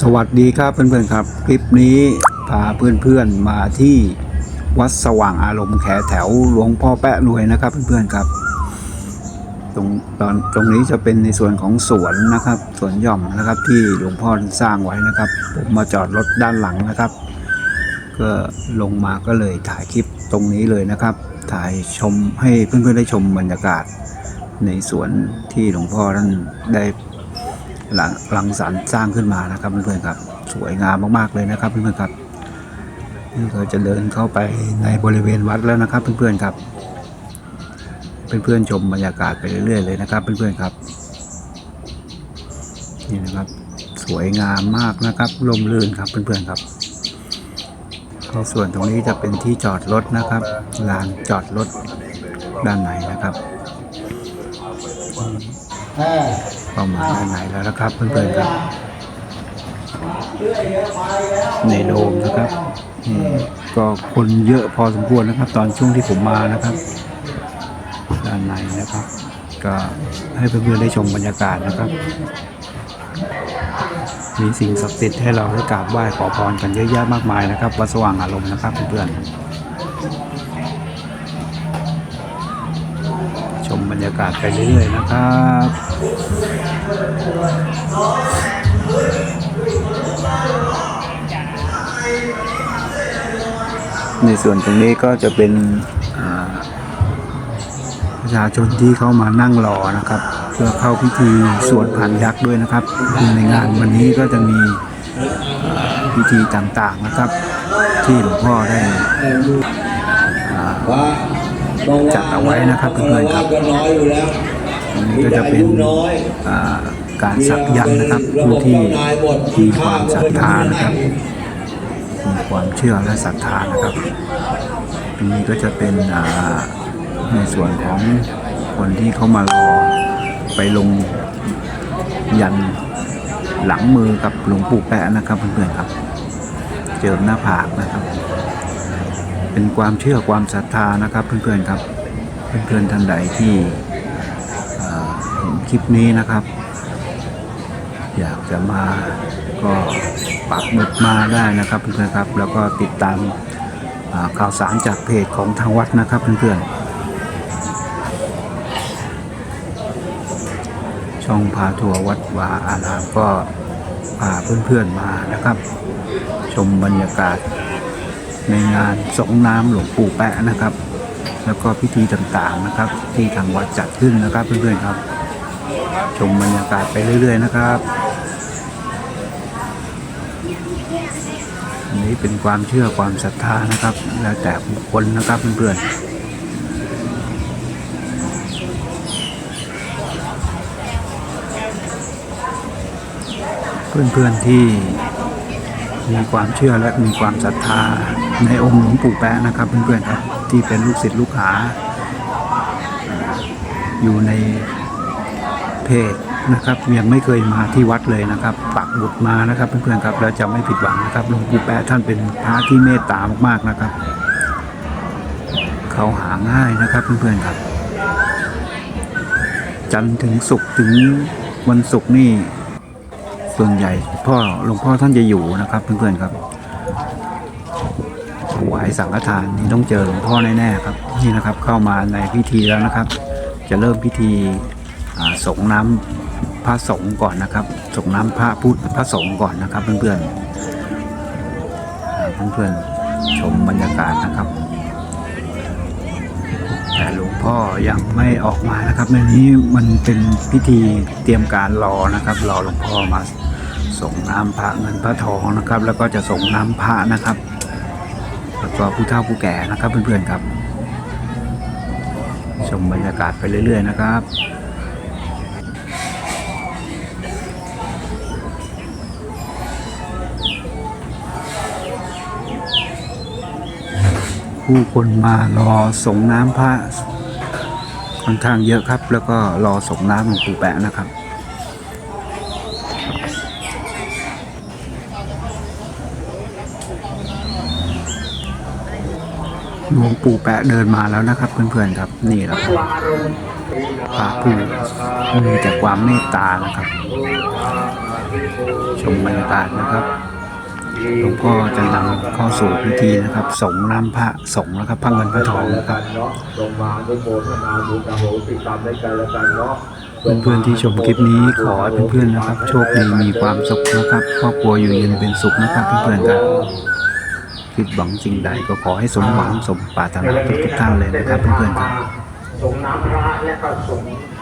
สวัสดีครับเพื่อนๆครับ คลิปนี้พาเพื่อนๆมาที่วัดสว่างอารมณ์แขแถวหลวงพ่อแปะรวยนะครับเพื่อนๆครับ ตรงตอนตรงนี้จะเป็นในส่วนของสวนนะครับสวนหย่อมนะครับที่หลวงพ่อสร้างไว้นะครับ ผมมาจอดรถด้านหลังนะครับ ก็ลงมาก็เลยถ่ายคลิปตรงนี้เลยนะครับ ถ่ายชมให้เพื่อนๆได้ชมบรรยากาศในสวนที่หลวงพ่อท่านได้ หลังหลังสรรสร้างขึ้นมานะครับเพื่อนๆครับ สวยงามมากๆเลยนะครับเพื่อนๆครับนี่เราจะเดินเข้าไปในบริเวณวัดแล้วนะครับ เพื่อนๆครับเพื่อนๆชมบรรยากาศไปเรื่อยๆเลยนะครับ เพื่อนๆครับนี่นะครับ สวยงามมากนะครับร่มรื่นครับเพื่อนๆครับในส่วนตรงนี้จะเป็นที่จอดรถนะครับลานจอดรถด้านในนะครับ เข้ามาด้านในแล้วนะครับเพื่อนๆครับในโดมนะครับก็คนเยอะพอสมควรนะครับ ตอนช่วงที่ผมมานะครับ ด้านในนะครับ ก็ให้เพื่อนๆได้ชมบรรยากาศนะครับ มีสิ่งศักดิ์สิทธิ์ให้เราได้กราบไหว้ขอพรกันเยอะแยะมากมายนะครับวัดสว่างอารมณ์นะครับเพื่อนๆชมบรรยากาศไปเรื่อยๆนะครับ ในส่วนตรงนี้ก็จะเป็นประชาชนที่เข้ามานั่งรอนะครับ เพื่อเข้าพิธีสวดผ่านยักษ์ด้วยนะครับ ในงานวันนี้ก็จะมีพิธีต่างๆนะครับ ที่หลวงพ่อได้จัดเอาไว้นะครับเพื่อนๆครับ น้อยอยู่แล้วอันนี้ก็จะเป็นอ่าการสักยันต์นะครับผู้ที่มีความศรัทธานะครับมีความเชื่อและศรัทธานะครับตรงนี้ก็จะเป็นอ่าในส่วนของคนที่เขามารอไปลงยันหลังมือกับหลวงปู่แปะนะครับเพื่อนๆครับ เจิมหน้าผากนะครับ เป็นความเชื่อความศรัทธานะครับเพื่อนๆครับ เพื่อนๆท่านใดที่อ่าเห็น คลิปนี้นะครับ อยากจะมาก็ปักหมุดมาได้นะครับเพื่อนๆครับ แล้วก็ติดตามข่าวสารจากเพจของทางวัดนะครับเพื่อนๆ ช่องพาทัวร์วัดวาอารามก็พาเพื่อนๆมานะครับ ชมบรรยากาศในงานสงน้ำหลวงปู่แปะนะครับ แล้วก็พิธีต่างๆนะครับ ที่ทางวัดจัดขึ้นนะครับเพื่อนๆครับ ชมบรรยากาศไปเรื่อย ๆ นะครับอันนี้เป็นความเชื่อความศรัทธานะครับ แล้วแต่บุคคลนะครับเพื่อนๆเพื่อนๆที่มีความเชื่อและมีความศรัทธาในองค์หลวงปู่แปะนะครับเพื่อนๆครับที่เป็นลูกศิษย์ลูกหาอ่าอยู่ใน เพจนะครับยังไม่เคยมาที่วัดเลยนะครับปักหมุดมานะครับ เพื่อนๆครับแล้วจะไม่ผิดหวังนะครับหลวงปู่แปะท่านเป็นพระที่เมตตามากๆนะครับ เขาหาง่ายนะครับเพื่อนๆครับ จันทร์ถึงศุกร์ถึงวันศุกร์นี่ส่วนใหญ่พ่อหลวงพ่อท่านจะอยู่นะครับเพื่อนๆครับถวายสังฆทานนี่ต้องเจอหลวงพ่อแน่ๆครับ นี่นะครับเข้ามาในพิธีแล้วนะครับ จะเริ่มพิธี ส่งน้ำพระสงฆ์ก่อนนะครับส่งน้ำพระพุทธพระสงฆ์ก่อนนะครับ เพื่อนๆอ่าเพื่อนๆชมบรรยากาศนะครับ แต่หลวงพ่อยังไม่ออกมานะครับในนี้มันเป็นพิธีเตรียมการรอนะครับรอหลวงพ่อมาส่งน้ำพระเงินพระทองนะครับ แล้วก็จะส่งน้ำพระนะครับแล้วก็ผู้เฒ่าผู้แก่นะครับเพื่อนๆครับ ชมบรรยากาศไปเรื่อย ๆ นะครับ ผู้คนมารอส่งน้ำพระค่อนข้างเยอะครับ แล้วก็รอส่งน้ำหลวงปู่แปะนะครับหลวงปู่แปะเดินมาแล้วนะครับ เพื่อนๆครับนี่แหละครับพระผู้มีแต่ความเมตตานะครับ ชมบรรยากาศนะครับ หลวงพ่อจะนำเข้าสู่พิธีนะครับสงน้ำพระสงนะครับพระเงินพระทองนะครับเนาะลงมาด้วยโมทนาบุญอโหสิกรรมในกันและกันเนาะเพื่อนๆที่ชมคลิปนี้ขอให้เพื่อนๆนะครับ โชคดีมีความสุขนะครับครอบครัวอยู่เย็นเป็นสุขนะครับเพื่อนๆครับคิดหวังสิ่งใดก็ขอให้สมหวังสมปรารถนาทุกๆท่านเลยนะครับเพื่อนๆครับส่งน้ำพระและก็ส่งน้ำส่งน้ำ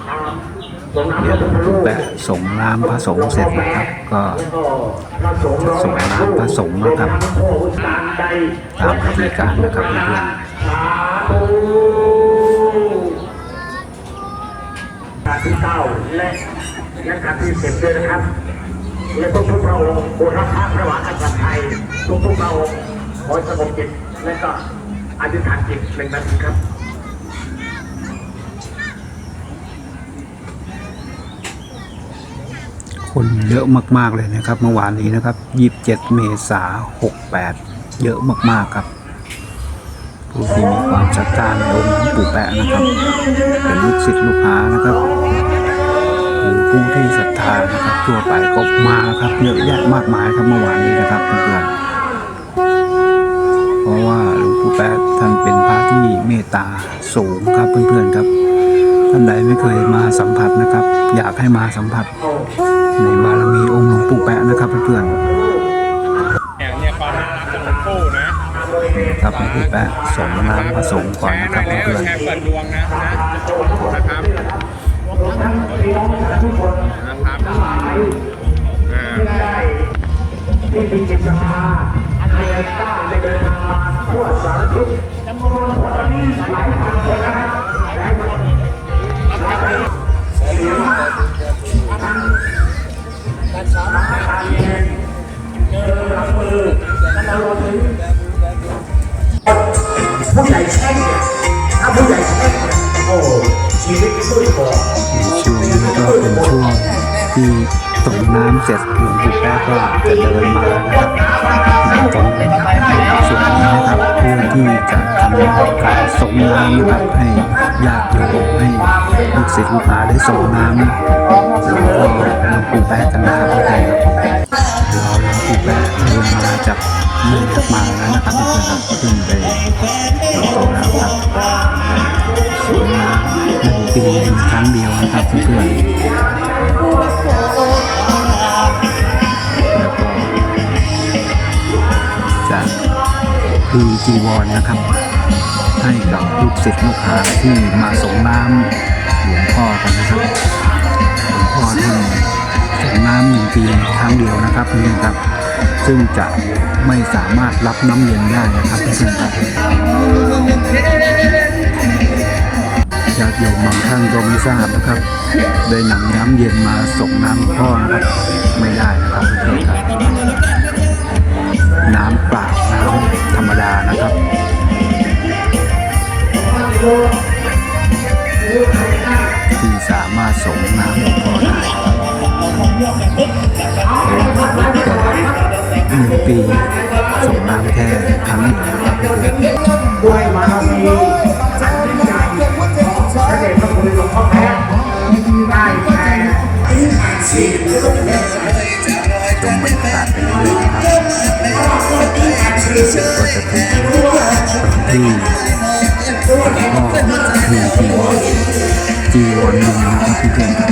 เดี๋ยวพระพุทธรูปแปะสงน้ำพระสงฆ์เสร็จนะครับ ก็แล้วก็พระสงฆ์ร้อยส่งน้ำพระสงฆ์นะครับพระพุทธการใดตามพิธีการนะครับเพื่อนสาธุการที่เก้าและและการที่สิบด้วยนะครับ และทุกทุกๆพระองค์บุรพพระวาอาจารย์ไทยทุกทุกๆพระองค์ขอสงบจิตและก็อธิษฐานจิตหนึ่งนาทีครับ คนเยอะมาก ๆ เลยนะครับ เมื่อวานนี้นะครับ27เมษายน68เยอะมาก ๆ ครับ ผู้ที่มีความศรัทธาในองค์หลวงปู่แปะนะครับ เป็นลูกศิษย์ลูกหานะครับหรือผู้ที่ศรัทธานะครับทั่วไปก็มาครับเยอะแยะมากมายครับเมื่อวานนี้นะครับเพื่อนเพราะว่าหลวงปู่แปะท่านเป็นพระที่เมตตาสูงครับเพื่อนๆครับท่านใดไม่เคยมาสัมผัสนะครับ อยากให้มาสัมผัส ในบารมีองค์หลวงปู่แปะนะครับเพื่อนเนี่ยเนี่ยความน่ารักของหลวงปู่นะๆครับหลวงปู่แปะสงน้ำพระสงฆ์ก่อนแชร์นะหคน่รัอบยแล้วเพื่อนแชร์เปิดดวงนะนะนะครับนะครับอ่าที่มีจิตศรัทธาให้ก้าวในเดินทางมาทั่วสารทิศจำนวนวันนี้หลายพันคนนะครับหลายพันเสียง ทั้งการเรียนเดินหลังมือแล้วเราถึงผู้ใหญ่แช่งเนี่ยถ้าผู้ใหญ่แช่งเนี่ยโอ้ชีวิตสู้พอๆช่วงนี้ก็เป็นช่วงที่ ส่งน้ำเสร็จหลวงปู่แปะก็จะเดินมานะครับตรงส่วนนี้นะครับเพื่อที่จะทำการส่งน้ำนะครับให้ญาติโยมให้ลูกศิษย์ลูกหาได้ส่งน้ำหลวงพ่หลวงปู่แปะกันนะครับเพื่อนเราหลวงปู่แปะเดินมาจากเมืองจากมาแล้วนะครับเพื่อนๆครับขึ้นไปบนโต๊ะแล้วครับสวยงามหนึ่งปีมีครั้งเดียวนะครับเพื่อนๆ คือจีวรนะครับ ให้กับลูกศิษย์ลูกหาที่มาส่งน้ำหลวงพ่อกันนะครับหลวงพ่อท่านส่งน้ำหนึ่งปีครั้งเดียวนะครับเพื่อนครับ ซึ่งจะไม่สามารถรับน้ำเย็นได้นะครับเพื่อนครับญาติโยมบางท่านก็ไม่ทราบนะครับ ได้นำน้ำเย็นมาส่งน้ำหลวงพ่อนะครับไม่ได้นะครับเพื่อนครับ น้ำเปล่าน้ำธรรมดานะครับที่สามารถส่งน้ำหลวงพ่อได้หนึ่งปีส่งน้ำแค่ครั้งเดียวครับด้วยบารมีอันยิ่งใหญ่ของพระเดชพระคุณหลวงพ่อแพ้ได้แก่ชม บรรยากาศไปเรื่อยๆนะครับก็จะเป็นที่พ่อมีจีวรจีวรหนึ่งนะครับเพื่อนๆครับ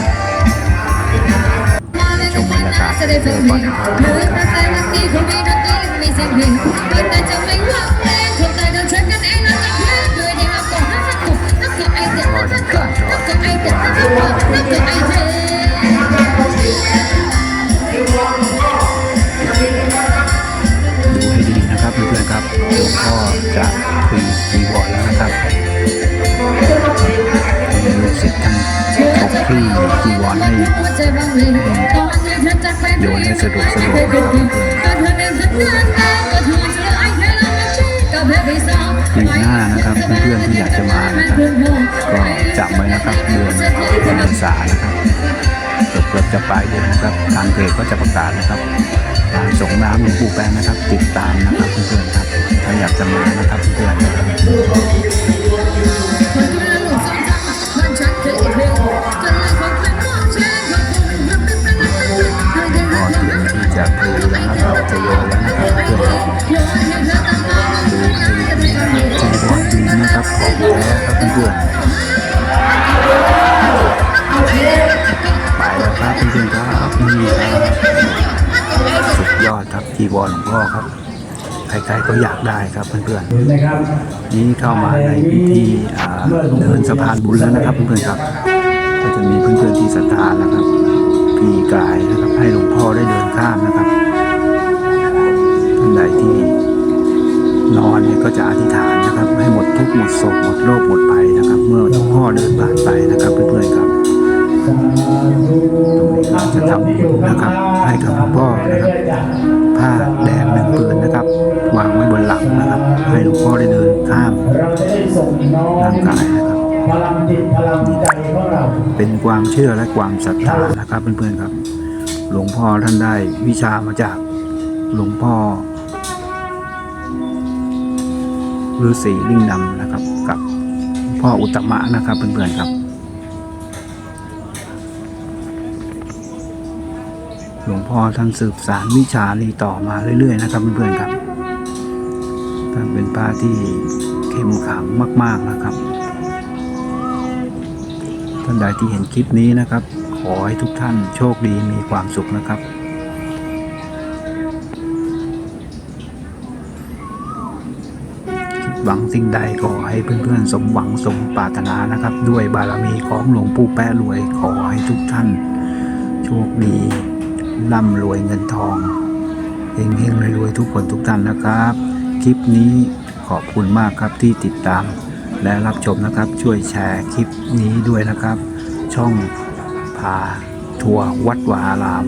ชมบรรยากาศไปเรื่อยๆก่อนนะครับเพื่อ ปีหน้านะครับเพื่อนๆที่อยากจะมานะครับก็จำไว้นะครับเดือนเมษายนนะครับเกือบจะปลายเดือนนะครับทางเพจก็จะประกาศนะครับการส่งน้ำหลวงปู่แปงนะครับ ติดตามนะครับเพื่อนๆครับถ้าอยากจะมานะครับเพื่อนๆ วรหลวงพ่อครับ ใครๆก็อยากได้ครับเพื่อนๆเห็นไหมครับนี้เข้ามาในพิธีอ่าเดินสะพานบุญแล้วนะครับเพื่อนๆครับ ก็จะมีเพื่อนๆที่ศรัทธานะครับพี่กายนะครับให้หลวงพ่อได้เดินข้ามนะครับท่านใดที่นอนเนี่ยก็จะอธิษฐานนะครับ ให้หมดทุกข์หมดโศกหมดโรคหมดภัยนะครับ เมื่อหลวงพ่อเดินผ่านไปนะครับเพื่อนๆครับตรงนี้เราจะทำบุญนะครับ ให้กับหลวงพ่อนะครับ ให้หลวงพ่อได้เดินข้ามร่างกายนะครับเป็นความเชื่อและความศรัทธานะครับเพื่อนๆครับ หลวงพ่อท่านได้วิชามาจากหลวงพ่อฤาษีลิงดำนะครับ กับพ่ออุตตมะนะครับเพื่อนๆครับ หลวงพ่อท่านสืบสารวิชานี้ต่อมาเรื่อยๆนะครับเพื่อนๆครับ ท่านเป็นพระที่เข้มขลังมาก ๆนะครับ ท่านใดที่เห็นคลิปนี้นะครับ ขอให้ทุกท่านโชคดีมีความสุขนะครับหวังสิ่งใดขอให้เพื่อนๆ สมหวังสมปรารถนานะครับ ด้วยบารมีของหลวงปู่แปะรวย ขอให้ทุกท่าน โชคดีร่ำรวยเงินทองเฮงเฮงๆรวยๆทุกคนทุกท่านนะครับ คลิปนี้ขอบคุณมากครับที่ติดตาม และรับชมนะครับ ช่วยแชร์คลิปนี้ด้วยนะครับ ช่องพาทัวร์วัดวาอาราม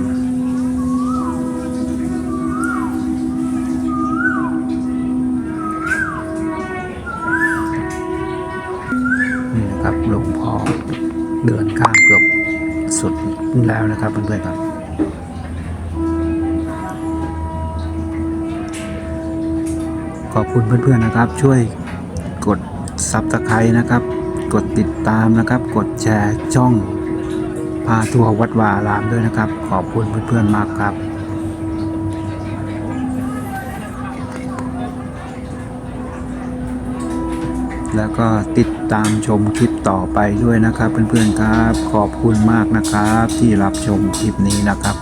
นี่นะครับหลวงพ่อเดินข้ามเกือบสุดแล้วนะครับเพื่อนๆครับ ขอบคุณเพื่อนๆนะครับ ช่วยกดซับสไครต์นะครับ กดติดตามนะครับ กดแชร์ช่องพาทัวร์วัดวาอารามด้วยนะครับ ขอบคุณเพื่อนๆมากครับแล้วก็ติดตามชมคลิปต่อไปด้วยนะครับ เพื่อนๆครับ ขอบคุณมากนะครับที่รับชมคลิปนี้นะครับ